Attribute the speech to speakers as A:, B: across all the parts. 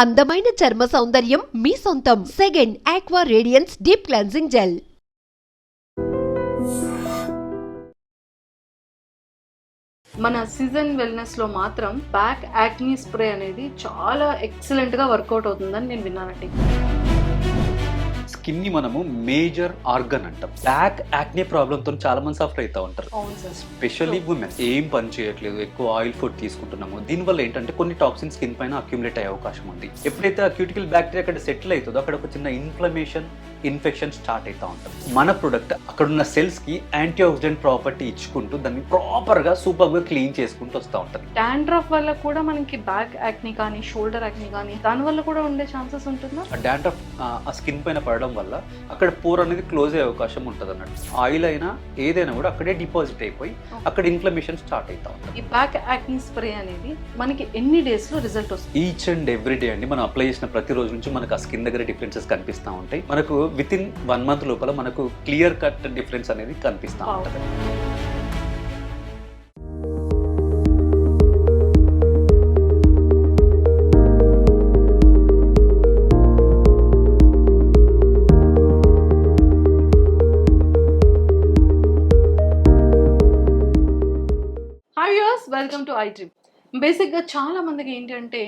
A: అందమైన చర్మ సౌందర్యం మీ సొంతం. Second aqua radiance deep cleansing gel
B: మన సీజన్ వెల్నెస్లో మాత్రం బ్యాక్ యాక్నీ స్ప్రే అనేది చాలా ఎక్సలెంట్గా వర్కౌట్ అవుతుందని నేను విన్నానండి.
C: స్కిన్ని మనము మేజర్ ఆర్గన్ అంటాం. బ్యాక్ యాక్నే ప్రాబ్లమ్తో చాలా మంది సఫర్ అవుతా ఉంటారు. స్పెషల్లీ ఉమెన్ ఏం పని చేయట్లేదు ఎక్కువ ఆయిల్ ఫుడ్ తీసుకుంటున్నాము. దీనివల్ల ఏంటంటే కొన్ని టాక్సిన్ స్కిన్ పైన అక్యుములేట్ అయ్యే అవకాశం ఉంది. ఎప్పుడైతే ఆ క్యూటికల్ బ్యాక్టీరియా అక్కడ సెటిల్ అవుతుందో అక్కడ ఒక చిన్న ఇన్ఫ్లమేషన్ ఇన్ఫెక్షన్ స్టార్ట్ అవుతా ఉంటుంది. మన ప్రొడక్ట్ అక్కడ ఉన్న సెల్స్కి యాంటీ ఆక్సిడెంట్ ప్రాపర్టీ ఇచ్చుకుంటూ దాన్ని ప్రాపర్గా సూపర్గా క్లీన్ చేసుకుంటూ వస్తూ ఉంటుంది.
B: డాండ్రఫ్ వల్ల కూడా మనకి బ్యాక్ యాక్నీ కానీ షోల్డర్ యాక్నీ కానీ దాని వల్ల కూడా ఉండే ఛాన్సెస్ ఉంటుందా?
C: డాండ్రఫ్ ఆ స్కిన్ పైన పడడం వల్ల అక్కడ పోర్ అనేది క్లోజ్ అయ్యే అవకాశం ఉంటుంది అన్నట్టు. ఆయిల్ అయినా ఏదైనా కూడా అక్కడే డిపాజిట్ అయిపోయి అక్కడ ఇన్ఫ్లమేషన్ స్టార్ట్ అవుతా ఉంటుంది.
B: ఈ బ్యాక్ యాక్నీ స్ప్రే అనేది మనకి ఎన్ని డేస్లో రిజల్ట్ వస్తుంది?
C: ఈచ్ అండ్ ఎవ్రీ డే అండి మనం అప్లై చేసిన ప్రతి రోజు నుంచి మనకు ఆ స్కిన్ దగ్గర డిఫరెన్సెస్ కనిపిస్తూ ఉంటాయి. మనకు విత్ ఇన్ వన్ మంత్ లోపల మనకు క్లియర్ కట్ డిఫరెన్స్ అనేది కనిపిస్తూ. ఉంటుంది.
B: వెల్కమ్ టు ఐ డ్రీమ్ బేసిక్గా చాలా మందికి ఏంటంటే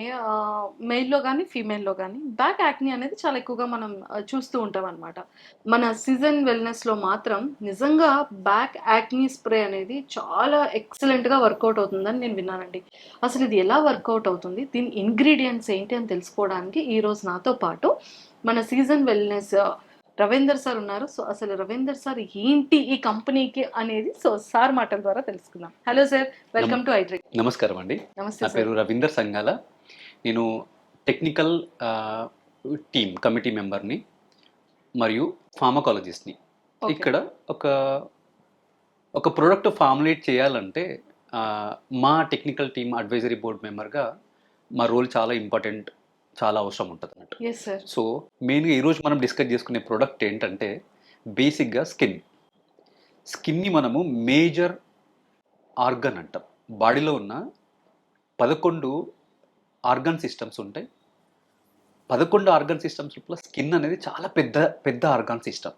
B: మెయిల్లో కానీ ఫీమేల్లో కానీ బ్యాక్ యాక్నీ అనేది చాలా ఎక్కువగా మనం చూస్తూ ఉంటాం అనమాట మన సీజన్ వెల్నెస్లో మాత్రం నిజంగా బ్యాక్ యాక్నీ స్ప్రే అనేది చాలా ఎక్సలెంట్గా వర్కౌట్ అవుతుందని నేను విన్నానండి. అసలు ఇది ఎలా వర్కౌట్ అవుతుంది? దీని ఇంగ్రీడియంట్స్ ఏంటి అని తెలుసుకోవడానికి ఈరోజు నాతో పాటు మన సీజన్ వెల్నెస్ రవీందర్ సార్ ఉన్నారు. సో అసలు రవీందర్ సార్ ఏంటి ఈ కంపెనీకి అనేది సో సార్ మాటల ద్వారా తెలుసుకుందాం. Hello sir welcome to iDream
C: నమస్కారం అండి.
B: నమస్తే
C: పేరు రవీందర్ సంగాల. నేను టెక్నికల్ టీమ్ కమిటీ మెంబర్ని మరియు ఫార్మకాలజిస్ట్ని. ఇక్కడ ఒక ఒక ప్రోడక్ట్ ఫార్ములేట్ చేయాలంటే మా టెక్నికల్ టీమ్ అడ్వైజరీ బోర్డ్ మెంబర్గా మా రోల్ చాలా ఇంపార్టెంట్ చాలా అవసరం ఉంటుంది అన్నట్టు సో మెయిన్గా ఈరోజు మనం డిస్కస్ చేసుకునే ప్రోడక్ట్ ఏంటంటే బేసిక్గా స్కిన్. స్కిన్ని మనము మేజర్ ఆర్గన్ అంటాం. బాడీలో ఉన్న పదకొండు ఆర్గన్ సిస్టమ్స్ ఉంటాయి. పదకొండు ఆర్గన్ సిస్టమ్స్ లోపల స్కిన్ అనేది చాలా పెద్ద పెద్ద ఆర్గాన్ సిస్టమ్.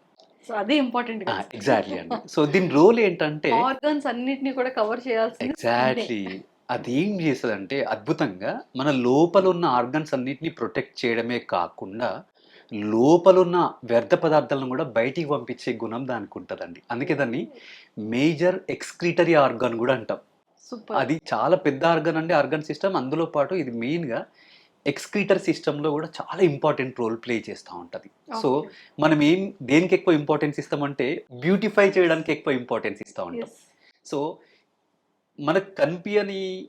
B: సో అదే ఇంపార్టెంట్
C: ఎగ్జాక్ట్లీ అండి. సో దీని రోల్ ఏంటంటే
B: ఆర్గన్స్ అన్నిటిని కూడా కవర్ చేయాల్సింది
C: ఎగ్జాక్ట్లీ అది ఏం చేస్తుందంటే అద్భుతంగా మన లోపల ఉన్న ఆర్గన్స్ అన్నిటిని ప్రొటెక్ట్ చేయడమే కాకుండా లోపల ఉన్న వ్యర్థ పదార్థాలను కూడా బయటికి పంపించే గుణం దానికి ఉంటుందండి. అందుకే దాన్ని మేజర్ ఎక్స్క్రీటరీ ఆర్గాన్ కూడా అంటాం. అది చాలా పెద్ద ఆర్గన్ అండి ఆర్గన్ సిస్టమ్. అందులో పాటు ఇది మెయిన్గా ఎక్స్క్రీటర్ సిస్టంలో కూడా చాలా ఇంపార్టెంట్ రోల్ ప్లే చేస్తూ ఉంటుంది. సో మనం ఏం దేనికి ఎక్కువ ఇంపార్టెన్స్ ఇస్తామంటే బ్యూటిఫై చేయడానికి ఎక్కువ ఇంపార్టెన్స్ ఇస్తూ ఉంటాం. సో మనకు కనిపించని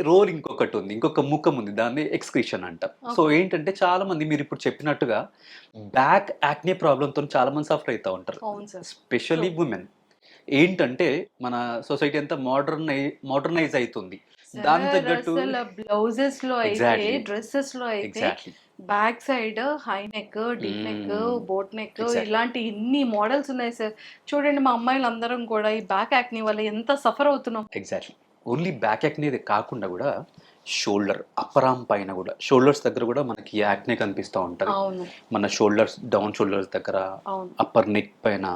C: రోల్ ఇంకొకటి ఉంది. ఇంకొక ముఖం ఉంది. దాన్ని ఎక్స్క్రిషన్ అంటాం. సో. ఏంటంటే చాలా మంది మీరు ఇప్పుడు చెప్పినట్టుగా బ్యాక్ యాక్నే ప్రాబ్లంతో చాలా మంది సఫర్ అవుతూ ఉంటారు. Specially women. ఏంటంటే మన సొసైటీ అంతా మోడర్న్ మోడర్నైజ్ అవుతుంది దానికి తగ్గట్టు
B: బ్లౌజెస్లో అయితే. డ్రెస్సెస్లో అయితే
C: exactly
B: back side high neck deep neck. Boat neck. ఇలాంటి ఎన్ని మోడల్స్ ఉన్నాయి సార్. చూడండి మా అమ్మాయిలు అందరం కూడా ఈ బ్యాక్ యాక్నీ వల్ల ఎంత సఫర్ అవుతున్నాం.
C: ఎగ్జాక్ట్లీ. ఓన్లీ బ్యాక్ యాక్నే కాకుండా కూడా షోల్డర్ అప్పర్ ఆర్మ్ పైన కూడా షోల్డర్స్ దగ్గర కూడా మనకి యాక్నే కనిపిస్తూ ఉంటుంది. మన షోల్డర్స్ డౌన్ షోల్డర్స్ దగ్గర అప్పర్ నెక్ పైన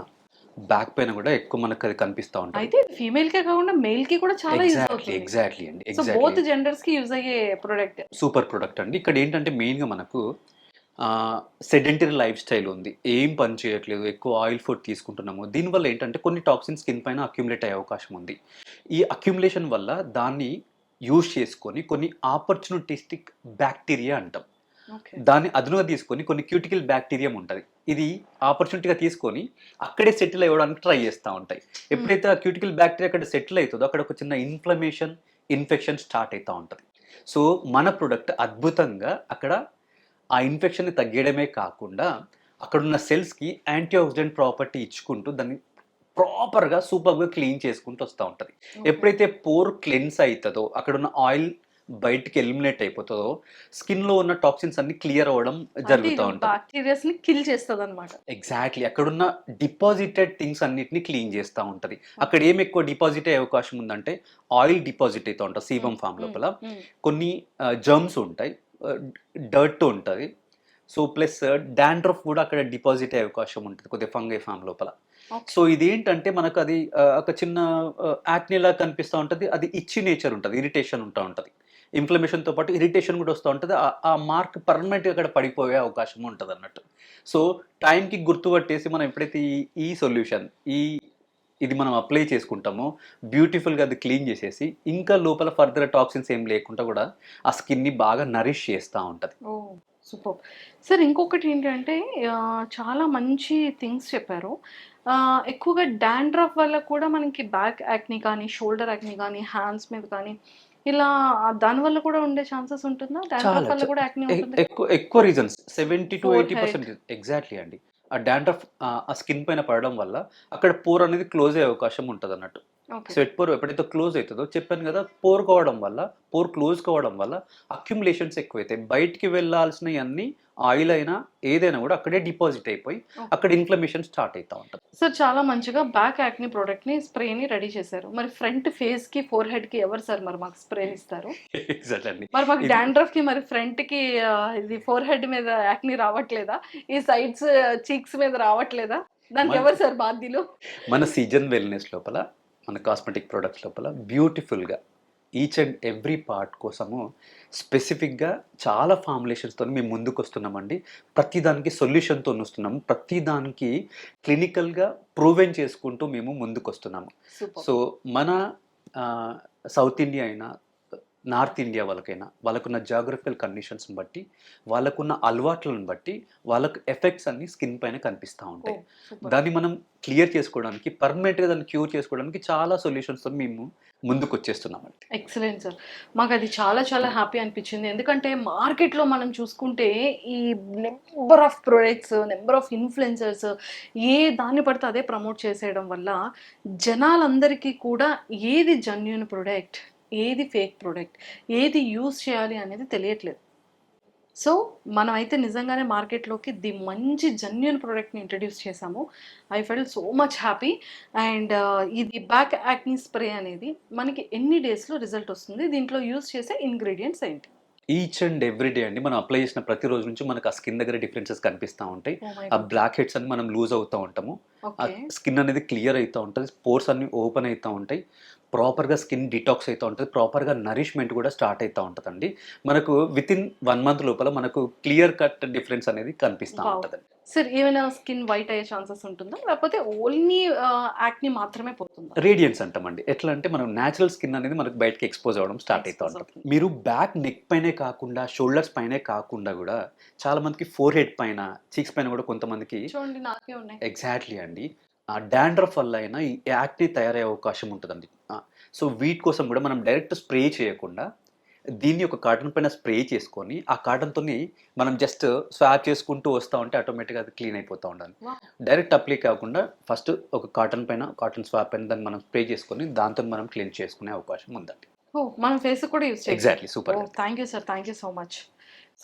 C: బ్యాక్ పైన కూడా ఎక్కువ మనకు అది కనిపిస్తూ ఉంటుంది.
B: అయితే ఫీమేల్ కే కాకుండా మేల్కి కూడా చాలా యూజ్
C: ఎగ్జాక్ట్లీ
B: అవుతుంది.
C: ఎగ్జాక్ట్లీ అండి
B: సో బోత్
C: ఎగ్జాక్ట్లీ
B: జెండర్స్కి యూజ్ అయ్యే ప్రొడక్ట్
C: సూపర్ ప్రొడక్ట్ అండి. ఇక్కడ ఏంటంటే మెయిన్గా మనకు సెడెంటరీ లైఫ్ స్టైల్ ఉంది. ఏం పని చేయట్లేదు ఎక్కువ ఆయిల్ ఫుడ్ తీసుకుంటున్నాము. దీనివల్ల ఏంటంటే కొన్ని టాక్సిన్ స్కిన్ పైన అక్యుములేట్ అయ్యే అవకాశం ఉంది. ఈ అక్యుములేషన్ వల్ల దాన్ని యూజ్ చేసుకొని కొన్ని ఆపర్చునిటిస్టిక్ బ్యాక్టీరియా అంటాం. దాన్ని అదునుగా తీసుకొని కొన్ని క్యూటికల్ బ్యాక్టీరియం ఉంటుంది. ఇది ఆపర్చునిటీగా తీసుకొని అక్కడే సెటిల్ అవ్వడానికి ట్రై చేస్తూ ఉంటాయి. ఎప్పుడైతే ఆ క్యూటికల్ బ్యాక్టీరియా అక్కడ సెటిల్ అవుతుందో అక్కడ ఒక చిన్న ఇన్ఫ్లమేషన్ ఇన్ఫెక్షన్ స్టార్ట్ అవుతూ ఉంటుంది. సో మన ప్రొడక్ట్ అద్భుతంగా అక్కడ ఆ ఇన్ఫెక్షన్ని తగ్గడమే కాకుండా అక్కడ ఉన్న సెల్స్కి యాంటీ ఆక్సిడెంట్ ప్రాపర్టీ ఇచ్చుకుంటూ దాన్ని ప్రాపర్గా సూపర్గా క్లీన్ చేసుకుంటూ వస్తూ ఉంటుంది. ఎప్పుడైతే పోర్ క్లెన్స్ అవుతుందో అక్కడ ఉన్న ఆయిల్ బయటికి ఎలిమినేట్ అయిపోతుందో స్కిన్లో ఉన్న టాక్సిన్స్ అన్ని క్లియర్ అవ్వడం జరుగుతూ ఉంటుంది.
B: బ్యాక్టీరియాస్ని కిల్ చేస్తుంది అనమాట
C: ఎగ్జాక్ట్లీ అక్కడున్న డిపాజిటెడ్ థింగ్స్ అన్నిటిని క్లీన్ చేస్తూ ఉంటుంది. అక్కడ ఏం ఎక్కువ డిపాజిట్ అయ్యే అవకాశం ఉందంటే ఆయిల్ డిపాజిట్ అవుతూ ఉంటుంది సీబం ఫామ్ లోపల. కొన్ని జర్మ్స్ ఉంటాయి డర్ట్ ఉంటుంది. సో ప్లస్ డాండ్రఫ్ కూడా అక్కడ డిపాజిట్ అయ్యే అవకాశం ఉంటుంది కొద్దిగా ఫంగై ఫామ్ లోపల. సో ఇది ఏంటంటే మనకు అది ఒక చిన్న యాక్నేలా కనిపిస్తూ ఉంటుంది అది ఇచ్చి నేచర్ ఉంటుంది ఇరిటేషన్ ఉంటా ఉంటుంది. ఇన్ఫ్లమేషన్తో పాటు ఇరిటేషన్ కూడా వస్తూ ఉంటుంది. ఆ- మార్క్ పర్మనెంట్గా అక్కడ పడిపోయే అవకాశం ఉంటుంది అన్నట్టు. సో టైంకి గుర్తుపట్టేసి మనం ఎప్పుడైతే ఈ ఈ సొల్యూషన్ ఈ ఇది మనం అప్లై చేసుకుంటామో బ్యూటిఫుల్గా అది క్లీన్ చేసేసి ఇంకా లోపల ఫర్దర్ టాక్సిన్స్ ఏం లేకుండా కూడా ఆ స్కిన్ని బాగా నరిష్ చేస్తూ ఉంటుంది.
B: ఓ సూపర్. సార్ ఇంకొకటి ఏంటంటే చాలా మంచి థింగ్స్ చెప్పారు. ఎక్కువగా డాండ్రఫ్ వల్ల కూడా మనకి బ్యాక్ యాక్ని కానీ షోల్డర్ యాక్ని కానీ హ్యాండ్స్ మీద కానీ ఇలా దాని వల్ల కూడా ఉండే ఛాన్సెస్ ఉంటుందా? డాండ్రఫ్ వల్ల కూడా యాక్ని ఉంటుంది
C: ఎక్కువ ఎక్కువ reasons seventy to eighty. Percent exactly అండి. ఆ డాండ్రఫ్ ఆ స్కిన్ పైన పడడం వల్ల అక్కడ పోర్ అనేది క్లోజ్ అయ్యే అవకాశం ఉంటుంది అన్నట్టు స్వెట్ పోర్ ఎప్పుడైతే క్లోజ్ అవుతుందో చెప్పాను కదా పోర్ కావడం వల్ల పోర్ క్లోజ్ కావడం వల్ల అక్యుములేషన్స్ ఎక్కువైతాయి బయటికి వెళ్ళాల్సినవి అన్ని ఆయిల్ అయినా ఏదైనా కూడా అక్కడే డిపాజిట్ అయిపోయి అక్కడ ఇన్ఫ్లమేషన్ స్టార్ట్ అవుతా ఉంటుంది.
B: సార్ చాలా మంచిగా బ్యాక్ యాక్ని ప్రోడక్ట్ని స్ప్రే ని రెడీ చేశారు. మరి ఫ్రంట్ ఫేస్కి ఫోర్ హెడ్కి ఎవరు సార్ మరి మాకు స్ప్రే ఇస్తారు? మరి మాకు డాండ్రఫ్కి మరి ఫ్రంట్కి ఇది ఫోర్ హెడ్ మీద యాక్ని రావట్లేదా? ఈ సైడ్స్ చీక్స్ మీద రావట్లేదా? దానికి ఎవరు సార్ బాధ్యులు?
C: మన సీజన్ వెల్నెస్ లోపల మన కాస్మెటిక్ ప్రొడక్ట్స్ లోపల బ్యూటిఫుల్గా ఈచ్ అండ్ ఎవ్రీ పార్ట్ కోసము స్పెసిఫిక్గా చాలా ఫార్ములేషన్స్తో మేము ముందుకు వస్తున్నామండి ప్రతిదానికి సొల్యూషన్తో వస్తున్నాము. ప్రతిదానికి క్లినికల్గా ప్రూవెన్ చేసుకుంటూ మేము ముందుకు వస్తున్నాము సో మన సౌత్ ఇండియా అయినా నార్త్ ఇండియా వాళ్ళకైనా వాళ్ళకున్న జాగ్రఫికల్ కండిషన్స్ని బట్టి వాళ్ళకున్న అలవాట్లను బట్టి వాళ్ళకు ఎఫెక్ట్స్ అన్ని స్కిన్ పైన కనిపిస్తూ ఉంటాయి. దాన్ని మనం క్లియర్ చేసుకోవడానికి పర్మనెంట్గా దాన్ని క్యూర్ చేసుకోవడానికి చాలా సొల్యూషన్స్తో మేము ముందుకు వచ్చేస్తున్నామండి
B: ఎక్సలెంట్ సార్ మాకు అది చాలా చాలా హ్యాపీ అనిపించింది. ఎందుకంటే మార్కెట్లో మనం చూసుకుంటే ఈ number of products number of influencers ఏ దాన్ని పడితే అదే ప్రమోట్ చేసేయడం వల్ల జనాలందరికీ కూడా ఏది జెన్యున్ ప్రొడక్ట్ ఏది ఫేక్ ప్రొడక్ట్ ఏది యూజ్ చేయాలి అనేది తెలియట్లేదు. సో మనమైతే నిజంగానే మార్కెట్లోకి ది మంచి జెన్యున్ ప్రోడక్ట్ని ఇంట్రడ్యూస్ చేసాము I felt so much happy. And ఇది బ్యాక్ యాక్ని స్ప్రే అనేది మనకి ఎన్ని డేస్లో రిజల్ట్ వస్తుంది? దీంట్లో యూస్ చేసే ఇంగ్రీడియంట్స్ ఏంటి?
C: ఈచ్ అండ్ ఎవ్రీ డే అండి మనం అప్లై చేసిన ప్రతి రోజు నుంచి మనకు ఆ స్కిన్ దగ్గర డిఫరెన్సెస్ కనిపిస్తూ ఉంటాయి. ఆ బ్లాక్ హెడ్స్ అని మనం లూజ్ అవుతూ ఉంటాము. స్కిన్ అనేది క్లియర్ అవుతూ ఉంటుంది. పోర్స్ అన్ని ఓపెన్ అవుతూ ఉంటాయి. ప్రాపర్గా స్కిన్ డిటాక్స్ అవుతూ ఉంటుంది ప్రాపర్గా నరిష్మెంట్ కూడా స్టార్ట్ అవుతూ ఉంటుందండి. మనకు విత్ ఇన్ వన్ మంత్ లోపల మనకు క్లియర్ కట్ డిఫరెన్స్ అనేది కనిపిస్తూ
B: Wow.
C: ఉంటుంది
B: సార్ ఏమైనా స్కిన్ వైట్ అయ్యే ఛాన్సెస్ ఉంటుందా? లేకపోతే ఓన్లీ యాక్ని మాత్రమే పోతుందా?
C: రేడియన్స్ అంటామండి. ఎట్లా అంటే మనం న్యాచురల్ స్కిన్ అనేది మనకు బయటకి ఎక్స్పోజ్ అవ్వడం స్టార్ట్ అవుతూ ఉంటుంది. మీరు బ్యాక్ నెక్ పైనే కాకుండా షోల్డర్స్ పైనే కాకుండా కూడా చాలా మందికి ఫోర్ హెడ్ పైన చీక్స్ పైన కూడా కొంతమందికి
B: చూడండి నాకే ఉన్నాయి.
C: ఎగ్జాక్ట్లీ అండి. డాండ్రఫ్ వల్ల అయినా ఈ యాక్టివ్ తయారయ్యే అవకాశం ఉంటుందండి. సో వీటి కోసం కూడా మనం డైరెక్ట్ స్ప్రే చేయకుండా దీన్ని ఒక కాటన్ పైన స్ప్రే చేసుకొని ఆ కాటన్తో మనం జస్ట్ స్వాప్ చేసుకుంటూ వస్తూ ఉంటే ఆటోమేటిక్గా అది క్లీన్ అయిపోతూ ఉండాలి. డైరెక్ట్ అప్లై కాకుండా ఫస్ట్ ఒక కాటన్ పైన కాటన్ స్వాప్ పైన దాన్ని మనం స్ప్రే చేసుకొని దాంతో మనం క్లీన్ చేసుకునే అవకాశం ఉందండి.
B: ఓ మన ఫేస్ కూడా use
C: exactly super
B: thank you sir thank you so much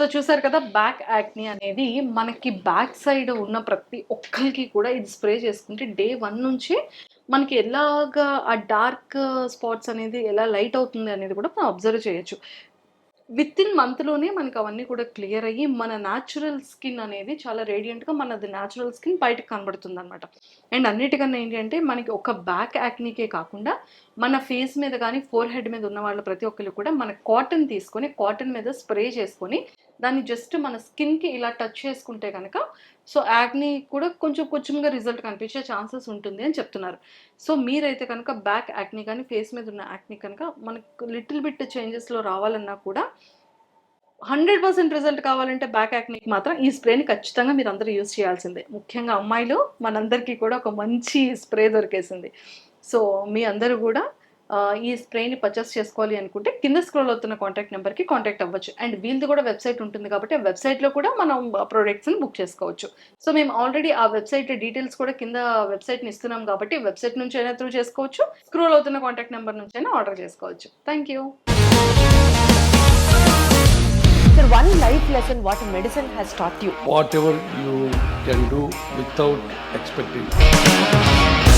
B: so చూసారు కదా బ్యాక్ యాక్ని అనేది మనకి బ్యాక్ సైడ్ ఉన్న ప్రతి ఒక్కరికి కూడా ఇది స్ప్రే చేసుకుంటే డే వన్ నుంచి మనకి ఎలాగా ఆ డార్క్ స్పాట్స్ అనేది ఎలా లైట్ అవుతుంది అనేది కూడా మనం అబ్జర్వ్ చేయొచ్చు. విత్ ఇన్ మంత్లోనే మనకి అవన్నీ కూడా క్లియర్ అయ్యి మన న్యాచురల్ స్కిన్ అనేది చాలా రేడియంట్గా మనది న్యాచురల్ స్కిన్ బయటకు కనబడుతుంది అనమాట అండ్ అన్నిటికన్నా ఏంటి అంటే మనకి ఒక బ్యాక్ యాక్నీకే కాకుండా మన ఫేస్ మీద కానీ ఫోర్ హెడ్ మీద ఉన్న వాళ్ళు ప్రతి ఒక్కరు కూడా మన కాటన్ తీసుకొని కాటన్ మీద స్ప్రే చేసుకొని దాన్ని జస్ట్ మన స్కిన్కి ఇలా టచ్ చేసుకుంటే కనుక సో యాక్ని కూడా కొంచెం కొంచెంగా రిజల్ట్ కనిపించే ఛాన్సెస్ ఉంటుంది అని చెప్తున్నారు. సో మీరైతే కనుక బ్యాక్ యాక్ని కానీ ఫేస్ మీద ఉన్న యాక్ని కనుక మనకు లిటిల్ బిట్ చేంజెస్లో రావాలన్నా కూడా హండ్రెడ్ పర్సెంట్ రిజల్ట్ కావాలంటే బ్యాక్ యాక్నికి మాత్రం ఈ స్ప్రేని ఖచ్చితంగా మీరు అందరూ యూజ్ చేయాల్సిందే. ముఖ్యంగా అమ్మాయిలు మనందరికీ కూడా ఒక మంచి స్ప్రే దొరికేసింది. సో మీ అందరూ కూడా ఈ స్ప్రేని పర్చేస్ చేసుకోవాలి అనుకుంటే కింద స్క్రోల్ అవుతున్న కాంటాక్ట్ నెంబర్కి కాంటాక్ట్ అవ్వచ్చు. అండ్ వీళ్ళది కూడా వెబ్సైట్ ఉంటుంది కాబట్టి ఆ వెబ్సైట్లో కూడా మనం ప్రోడక్ట్స్ని బుక్ చేసుకోవచ్చు. సో మేము ఆల్రెడీ ఆ వెబ్సైట్ డీటెయిల్స్ కూడా కింద వెబ్సైట్ని ఇస్తున్నాం కాబట్టి వెబ్సైట్ నుంచి అయినా త్రూ చేసుకోవచ్చు. స్క్రోల్ అవుతున్న కాంటాక్ట్ నెంబర్ నుంచి అయినా ఆర్డర్ చేసుకోవచ్చు. Thank you
D: Sir, one life lesson what medicine has taught you.
E: whatever you can do without expecting.